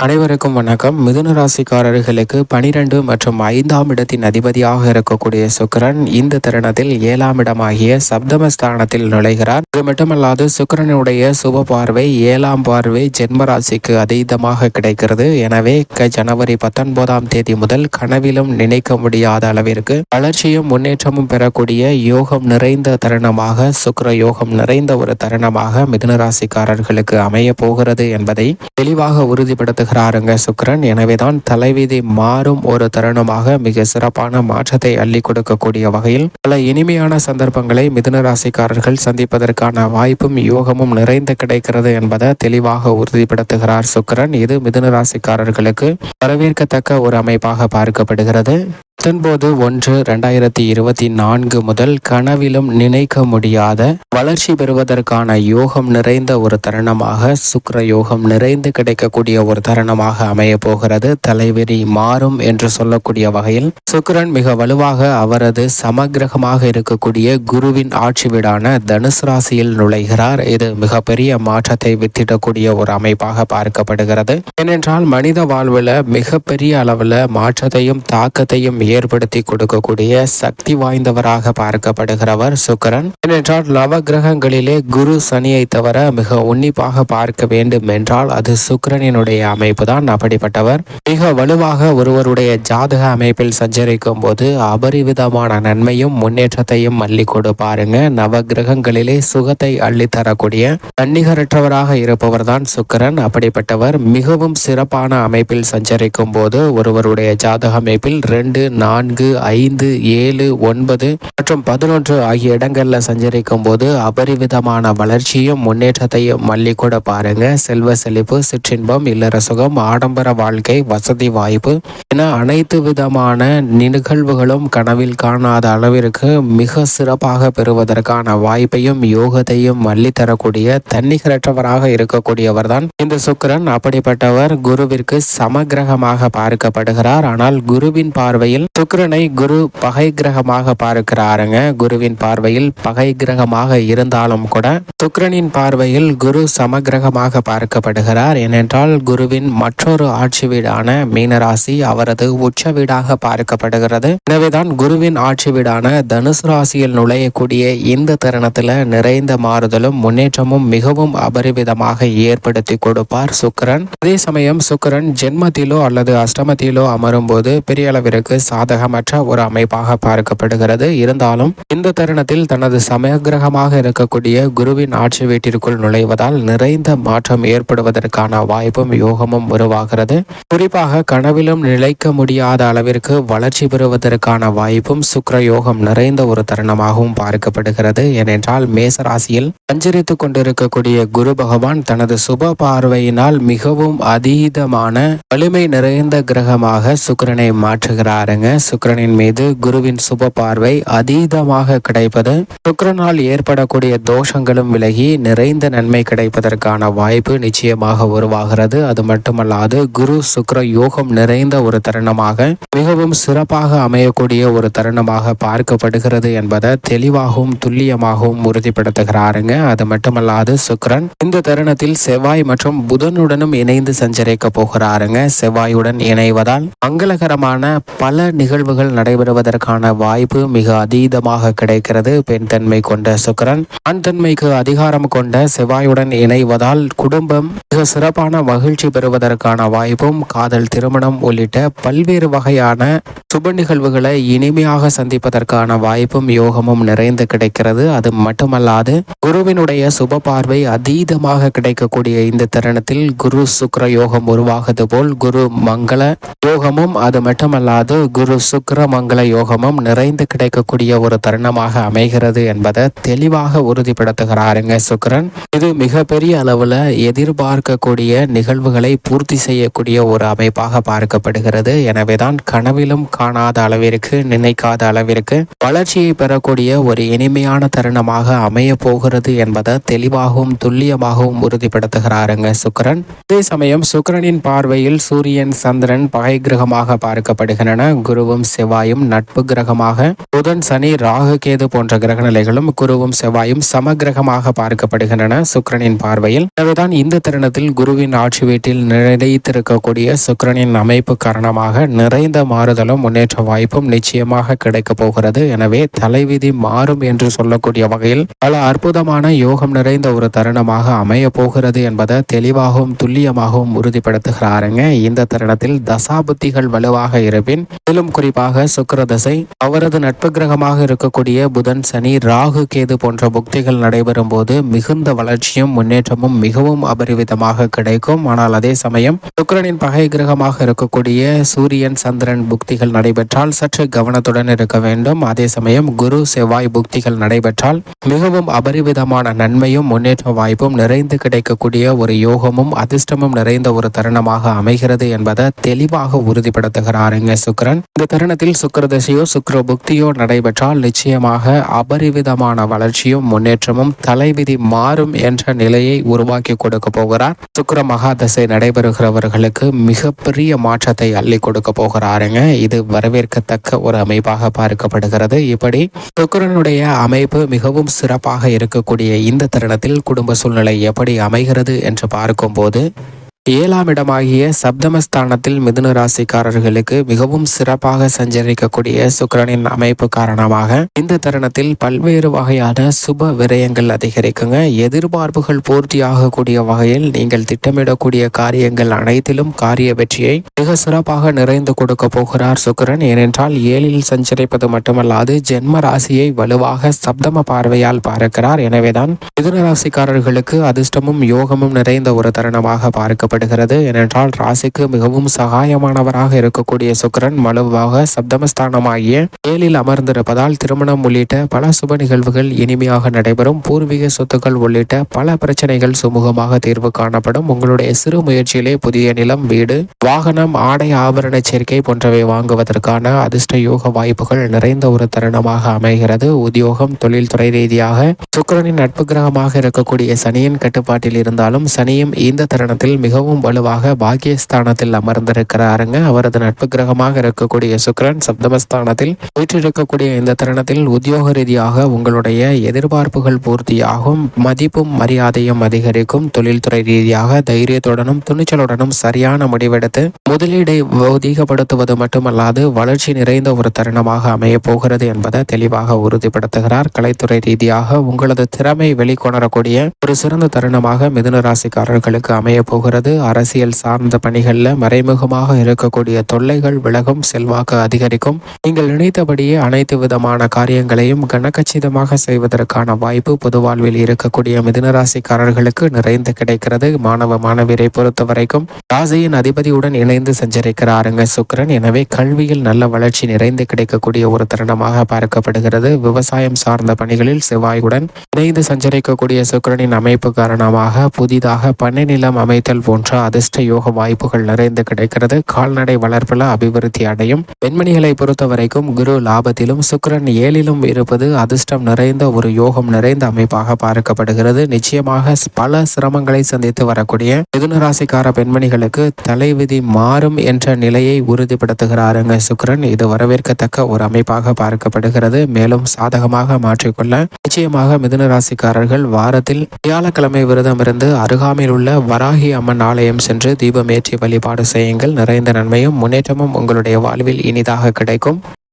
அனைவருக்கும் வணக்கம். மிதுன ராசிக்காரர்களுக்கு பனிரெண்டு மற்றும் ஐந்தாம் இடத்தின் அதிபதியாக இருக்கக்கூடிய சுக்கிரன் இந்த தருணத்தில் ஏழாம் இடமாகிய சப்தமஸ்தானத்தில் நுழைகிறார். இது மட்டுமல்லாது சுக்கரனுடைய சுப பார்வை ஏழாம் பார்வை ஜென்ம ராசிக்கு அதீதமாக கிடைக்கிறது. எனவே க- ஜனவரி பத்தொன்பதாம் தேதி முதல் கனவிலும் நினைக்க முடியாத அளவிற்கு வளர்ச்சியும் முன்னேற்றமும் பெறக்கூடிய யோகம் நிறைந்த தருணமாக சுக்கர யோகம் நிறைந்த ஒரு தருணமாக மிதுன ராசிக்காரர்களுக்கு அமைய போகிறது என்பதை தெளிவாக உறுதிப்படுத்துகிறாருங்க சுக்கரன். எனவேதான் தலைவிதி மாறும் ஒரு தருணமாக மிக சிறப்பான மாற்றத்தை அள்ளி கொடுக்கக்கூடிய வகையில் பல இனிமையான சந்தர்ப்பங்களை மிதுன ராசிக்காரர்கள் சந்திப்பதற்கான வாய்ப்பும் யோகமும் நிறைந்து கிடைக்கிறது என்பதை தெளிவாக உறுதிப்படுத்துகிறார் சுக்கிரன். இது மிதுன ராசிக்காரர்களுக்கு வரவேற்கத்தக்க ஒரு அமைப்பாக பார்க்கப்படுகிறது. பத்தொன்பது ஒன்று ரெண்டாயிரத்தி இருபத்தி நான்கு முதல் கனவிலும் நினைக்க முடியாத வளர்ச்சி பெறுவதற்கான யோகம் நிறைந்த ஒரு தருணமாக சுக்கர யோகம் நிறைந்து கிடைக்கக்கூடிய ஒரு தருணமாக அமைய போகிறது தலைவிரி மாறும் என்று சொல்லக்கூடிய வகையில் சுக்கிரன் மிக வலுவாக அவரது சமக்கிரகமாக இருக்கக்கூடிய குருவின் ஆட்சி வீடான தனுசு ராசியில் நுழைகிறார். இது மிகப்பெரிய மாற்றத்தை வித்திடக்கூடிய ஒரு அமைப்பாக பார்க்கப்படுகிறது. ஏனென்றால் மனித வாழ்வில் மிகப்பெரிய அளவில் மாற்றத்தையும் தாக்கத்தையும் ஏற்படுத்தி கொடுக்கக்கூடிய சக்தி வாய்ந்தவராக பார்க்கப்படுகிறவர் சுக்கிரன். ஏனென்றால் நவ கிரகங்களிலே குரு சனியை தவிர மிக உன்னிப்பாக பார்க்க வேண்டும் என்றால் அது சுக்கிரனினுடைய அமைப்பு தான் அப்படிப்பட்டவர். மிக வலுவாக ஒருவருடைய ஜாதக அமைப்பில் சஞ்சரிக்கும் போது அபரிவிதமான நன்மையும் முன்னேற்றத்தையும் அள்ளி கொடுப்பாருங்க நவ கிரகங்களிலே சுகத்தை அள்ளித்தரக்கூடிய தன்னிகரற்றவராக இருப்பவர் தான் சுக்கிரன். அப்படிப்பட்டவர் மிகவும் சிறப்பான அமைப்பில் சஞ்சரிக்கும் போது ஒருவருடைய ஜாதக அமைப்பில் ரெண்டு நான்கு ஐந்து ஏழு ஒன்பது மற்றும் பதினொன்று ஆகிய இடங்கள்ல சஞ்சரிக்கும் போது அபரிவிதமான வளர்ச்சியும் முன்னேற்றத்தையும் மல்லி கூட பாருங்க. செல்வ செழிப்பு சிற்றின்பம் இல்லற சுகம் ஆடம்பர வாழ்க்கை வசதி வாய்ப்பு என அனைத்து விதமான நிகழ்வுகளும் கனவில் காணாத அளவிற்கு மிக சிறப்பாக பெறுவதற்கான வாய்ப்பையும் யோகத்தையும் மல்லி தரக்கூடிய தன்னிகரற்றவராக இருக்கக்கூடியவர் தான் இந்த சுக்கரன். அப்படிப்பட்டவர் குருவிற்கு சமகிரகமாக பார்க்கப்படுகிறார். ஆனால் குருவின் பார்வையில் சுக்கரனை குரு பகை கிரகமாக பார்க்கிறாருங்க. குருவின் பார்வையில் பகை கிரகமாக இருந்தாலும் கூட சுக்கரனின் பார்வையில் குரு சமகிரகமாக பார்க்கப்படுகிறார். ஏனென்றால் குருவின் மற்றொரு ஆட்சி வீடான மீனராசி அவரது உச்ச வீடாக பார்க்கப்படுகிறது. எனவேதான் குருவின் ஆட்சி வீடான தனுசு ராசியில் நுழையக்கூடிய இந்த தருணத்துல நிறைந்த மாறுதலும் முன்னேற்றமும் மிகவும் அபரிவிதமாக ஏற்படுத்தி கொடுப்பார் சுக்கரன். அதே சமயம் சுக்கிரன் ஜென்மத்திலோ அல்லது அஷ்டமத்திலோ அமரும் போது பெரிய அளவிற்கு சாதகமற்ற ஒரு அமைப்பாக பார்க்கப்படுகிறது. இருந்தாலும் இந்த தருணத்தில் தனது சமயகிரகமாக இருக்கக்கூடிய குருவின் ஆட்சி வீட்டிற்குள் நுழைவதால் நிறைந்த மாற்றம் ஏற்படுவதற்கான வாய்ப்பும் யோகமும் உருவாகிறது. குறிப்பாக கனவிலும் நிலைக்க முடியாத அளவிற்கு வளர்ச்சி பெறுவதற்கான வாய்ப்பும் சுக்கரயோகம் நிறைந்த ஒரு தருணமாகவும் பார்க்கப்படுகிறது. ஏனென்றால் மேச ராசியில் சஞ்சரித்துக் கொண்டிருக்கக்கூடிய குரு பகவான் தனது சுப பார்வையினால் மிகவும் அதீதமான வலிமை நிறைந்த கிரகமாக சுக்கிரனை மாற்றுகிறாருங்க. சுக்கரனின் மீது குருவின் சுப பார்வை அதீதமாக கிடைப்பது சுக்கரனால் ஏற்படக்கூடிய தோஷங்களும் விலகி நிறைந்த நன்மை கிடைப்பதற்கான வாய்ப்பு நிச்சயமாக உருவாகிறது. அது மட்டும் மட்டுமல்லாது குரு சுக்ர யோகம் நிறைந்த ஒரு தருணமாக மிகவும் சிறப்பாக அமையக்கூடிய ஒரு தருணமாக பார்க்கப்படுகிறது என்பதை தெளிவாகவும் துல்லியமாகவும் உறுதிப்படுத்துகிறாருங்க. அது மட்டுமல்லாது சுக்ரன் இந்த தருணத்தில் செவ்வாய் மற்றும் புதனுடனும் இணைந்து சஞ்சரிக்க போகிறாருங்க. செவ்வாயுடன் இணைவதால் மங்களகரமான பல நிகழ்வுகள் நடைபெறுவதற்கான வாய்ப்பு மிக அதீதமாக கிடைக்கிறது. பெண் தன்மை கொண்ட சுக்கிரன் ஆண் தன்மைக்கு அதிகாரம் கொண்ட செவ்வாயுடன் இணைவதால் குடும்பம் மிக சிறப்பான மகிழ்ச்சி பெறுவதற்கான வாய்ப்பும் காதல் திருமணம் உள்ளிட்ட பல்வேறு வகையான சுப நிகழ்வுகளை இனிமையாக சந்திப்பதற்கான வாய்ப்பும் யோகமும் நிறைந்து கிடைக்கிறது. அது மட்டுமல்லாது குருவினுடைய சுப பார்வை அதீதமாக கிடைக்கக்கூடிய இந்த தருணத்தில் குரு சுக்கர யோகம் உருவாகுது போல் குரு மங்கள யோகமும் அது மட்டுமல்லாது குரு சுக்கர மங்கள யோகமும் நிறைந்து கிடைக்கக்கூடிய ஒரு தருணமாக அமைகிறது என்பதை தெளிவாக உறுதிப்படுத்துகிறாருங்க சுக்கரன். இது மிகப்பெரிய அளவுல எதிர்பார்க்கக்கூடிய நிகழ்வுகளை பூர்த்தி செய்யக்கூடிய ஒரு அமைப்பாக பார்க்கப்படுகிறது. எனவேதான் கனவிலும் காணாத அளவிற்கு நினைக்காத அளவிற்கு வளர்ச்சியை பெறக்கூடிய ஒரு இனிமையான தருணமாக அமைய போகிறது என்பதை தெளிவாகவும் துல்லியமாகவும் உறுதிப்படுத்துகிறாருங்க சுக்கிரன். அதே சமயம் சுக்கிரனின் பார்வையில் சூரியன் சந்திரன் பகை கிரகமாக பார்க்கப்படுகின்றன. குருவும் செவ்வாயும் நட்பு கிரகமாக புதன் சனி ராகு கேது போன்ற கிரக நிலைகளும் குருவும் செவ்வாயும் சம கிரகமாக பார்க்கப்படுகின்றன சுக்கிரனின் பார்வையில். எனவேதான் இந்த தருணத்தில் குருவின் ஆட்சி வீட்டில் நிலைத்திருக்கக்கூடிய சுக்கரனின் அமைப்பு காரணமாக நிறைந்த மாறுதலும் முன்னேற்ற வாய்ப்பும் நிச்சயமாக கிடைக்கப் போகிறது. எனவே தலைவிதி மாறும் என்று சொல்லக்கூடிய வகையில் பல அற்புதமான யோகம் நிறைந்த ஒரு தருணமாக அமைய போகிறது என்பதை தெளிவாகவும் துல்லியமாகவும் உறுதிப்படுத்துகிறாருங்க. இந்த தருணத்தில் தசாபுத்திகள் வலுவாக இருப்பின் மேலும் குறிப்பாக சுக்கர தசை அவரது நட்பு கிரகமாக இருக்கக்கூடிய புதன் சனி ராகு கேது போன்ற புக்திகள் நடைபெறும் போது மிகுந்த வளர்ச்சியும் முன்னேற்றமும் மிகவும் அபரிவிதமாக கிடைக்கும். ஆனால் அதே சமயம் சுக்கரனின் பகை கிரகமாக இருக்கக்கூடிய சூரியன் சந்திரன் புக்திகள் நடைபெற்றால் சற்று கவனத்துடன் இருக்க வேண்டும். அதே சமயம் குரு செவ்வாய் புக்திகள் நடைபெற்றால் மிகவும் அபரிவிதமான நன்மையும் முன்னேற்ற வாய்ப்பும் நிறைந்து கிடைக்கக்கூடிய ஒரு யோகமும் அதிர்ஷ்டமும் நிறைந்த ஒரு தருணமாக அமைகிறது என்பதை தெளிவாக உறுதிப்படுத்துகிறாருங்க சுக்கரன். இந்த தருணத்தில் சுக்கிர தசையோ சுக்கிர புக்தியோ நடைபெற்றால் நிச்சயமாக அபரிவிதமான வளர்ச்சியும் முன்னேற்றமும் தலைவிதி மாறும் என்ற நிலையை உருவாக்கி கொடுக்க போகிறார். சுக்கர மகாதசை நடைபெறுகிறவர்களுக்கு மிகப்பெரிய மாற்றத்தை அள்ளி கொடுக்க போகிறாருங்க. இது வரவேற்கத்தக்க ஒரு அமைப்பாக பார்க்கப்படுகிறது. இப்படி சுக்கரனுடைய அமைப்பு மிகவும் சிறப்பாக இருக்கக்கூடிய இந்த தருணத்தில் குடும்ப சூழ்நிலை எப்படி அமைகிறது என்று பார்க்கும்போது ஏழாம் இடமாகிய சப்தமஸ்தானத்தில் மிதுன ராசிக்காரர்களுக்கு மிகவும் சிறப்பாக சஞ்சரிக்கக்கூடிய சுக்கிரனின் அமைப்பு காரணமாக இந்த தருணத்தில் பல்வேறு வகையான சுப விரயங்கள் அதிகரிக்குங்க. எதிர்பார்ப்புகள் பூர்த்தியாகக்கூடிய வகையில் நீங்கள் திட்டமிடக்கூடிய காரியங்கள் அனைத்திலும் காரிய வெற்றியை மிக சிறப்பாக நிறைந்து கொடுக்க போகிறார் சுக்கிரன். ஏனென்றால் ஏழில் சஞ்சரிப்பது மட்டுமல்லாது ஜென்ம ராசியை வலுவாக சப்தம பார்வையால் பார்க்கிறார். எனவேதான் மிதுன ராசிக்காரர்களுக்கு அதிர்ஷ்டமும் யோகமும் நிறைந்த ஒரு தருணமாக பார்க்கப்படும் கூறப்படுகிறது ஏனென்றால் ராசிக்கு மிகவும் சகாயமானவராக இருக்கக்கூடிய சுக்கரன் மலுவாக சப்தமஸ்தானமாகிய ஏழில் அமர்ந்திருப்பதால் திருமணம் உள்ளிட்ட பல சுப நிகழ்வுகள் இனிமையாக நடைபெறும். பூர்வீக சொத்துக்கள் உள்ளிட்ட பல பிரச்சனைகள் சுமூகமாக தீர்வு காணப்படும். உங்களுடைய சிறு முயற்சியிலே புதிய நிலம் வீடு வாகனம் ஆடை ஆபரண சேர்க்கை போன்றவை வாங்குவதற்கான அதிர்ஷ்ட யோக வாய்ப்புகள் நிறைந்த ஒரு தருணமாக அமைகிறது. உத்தியோகம் தொழில்துறை ரீதியாக சுக்கரனின் நட்பு கிரகமாக இருக்கக்கூடிய சனியின் கட்டுப்பாட்டில் இருந்தாலும் சனியும் இந்த தருணத்தில் மிகவும் மிகவும் வலுவாக பாக்கியஸ்தானத்தில் அமர்ந்திருக்கிறாருங்க. அவரது நட்பு கிரகமாக இருக்கக்கூடிய சுக்ரன் சப்தமஸ்தானத்தில் வீற்றிருக்கக்கூடிய இந்த தருணத்தில் உத்தியோக ரீதியாக உங்களுடைய எதிர்பார்ப்புகள் பூர்த்தியாகும். மதிப்பும் மரியாதையும் அதிகரிக்கும். தொழில்துறை ரீதியாக தைரியத்துடனும் துணிச்சலுடனும் சரியான முடிவெடுத்து முதலீடை அதிகப்படுத்துவது மட்டுமல்லாது வளர்ச்சி நிறைந்த ஒரு தருணமாக அமைய போகிறது என்பதை தெளிவாக உறுதிப்படுத்துகிறார். கலைத்துறை ரீதியாக உங்களது திறமை வெளிக்கொணரக்கூடிய ஒரு சிறந்த தருணமாக மிதுன ராசிக்காரர்களுக்கு அமைய போகிறது. அரசியல் சார்ந்த பணிகளில் மறைமுகமாக இருக்கக்கூடிய தொல்லைகள் விலகும் செல்வாக்கு அதிகரிக்கும். நீங்கள் நினைத்தபடியே அனைத்து விதமான காரியங்களையும் கனக்கச்சிதமாக செய்வதற்கான வாய்ப்பு பொதுவாழ்வில் இருக்கக்கூடிய மிதுனராசிக்காரர்களுக்கு நிறைந்து கிடைக்கிறது. மாணவ மாணவியரை பொறுத்த வரைக்கும் ராசியின் அதிபதியுடன் இணைந்து சஞ்சரிக்கிறாருங்க சுக்கரன். எனவே கல்வியில் நல்ல வளர்ச்சி நிறைந்து கிடைக்கக்கூடிய ஒரு தருணமாக பார்க்கப்படுகிறது. விவசாயம் சார்ந்த பணிகளில் செவ்வாயுடன் இணைந்து சஞ்சரிக்கக்கூடிய சுக்கரனின் அமைப்பு காரணமாக புதிதாக பண்ணை நிலம் அமைத்தல் போன்ற போன்ற அதிர்ஷ்ட யோக வாய்ப்புகள் நிறைந்து கிடைக்கிறது. கால்நடை வளர்ப்பில் அபிவிருத்தி அடையும். பெண்மணிகளை பொறுத்த வரைக்கும் குரு லாபத்திலும் சுக்கரன் ஏழிலும் இருப்பது அதிர்ஷ்டம் நிறைந்த ஒரு யோகம் நிறைந்த அமைப்பாக பார்க்கப்படுகிறது. நிச்சயமாக பல சிரமங்களை சந்தித்து வரக்கூடிய மிதுன ராசிக்கார பெண்மணிகளுக்கு தலைவிதி மாறும் என்ற நிலையை உறுதிப்படுத்துகிறாருங்க சுக்கரன். இது வரவேற்கத்தக்க ஒரு அமைப்பாக பார்க்கப்படுகிறது. மேலும் சாதகமாக மாற்றிக்கொள்ள நிச்சயமாக மிதுன ராசிக்காரர்கள் வாரத்தில் வியாழக்கிழமை விரதம் இருந்து அருகாமையில் உள்ள வராகி அம்மன் ஆலயம் சென்று தீபமேற்றி வழிபாடு செய்யுங்கள். நிறைந்த நன்மையும் முன்னேற்றமும் உங்களுடைய வாழ்வில் இனிதாக கிடைக்கும்.